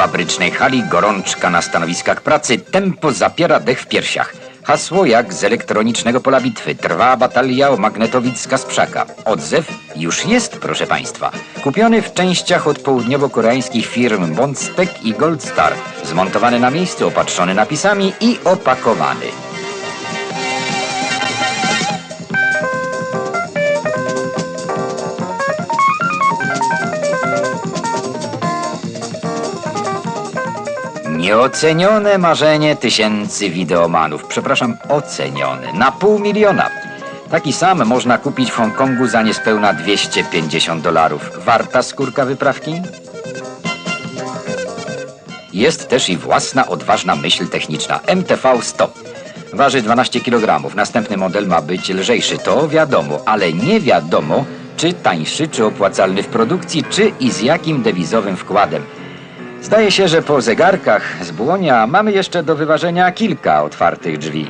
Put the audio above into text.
fabrycznej hali, gorączka na stanowiskach pracy, tempo zapiera dech w piersiach. Hasło jak z elektronicznego pola bitwy. Trwa batalia o magnetowic z Kasprzaka. Odzew już jest, proszę Państwa. Kupiony w częściach od południowo-koreańskich firm Bondspec i Goldstar. Zmontowany na miejscu, opatrzony napisami i opakowany. Nieocenione marzenie tysięcy wideomanów. Przepraszam, ocenione. Na pół miliona. Taki sam można kupić w Hongkongu za niespełna 250 dolarów. Warta skórka wyprawki? Jest też i własna odważna myśl techniczna MTV-100. Waży 12 kg. Następny model ma być lżejszy, to wiadomo, ale nie wiadomo, czy tańszy, czy opłacalny w produkcji, czy i z jakim dewizowym wkładem. Zdaje się, że po zegarkach z błonia mamy jeszcze do wyważenia kilka otwartych drzwi.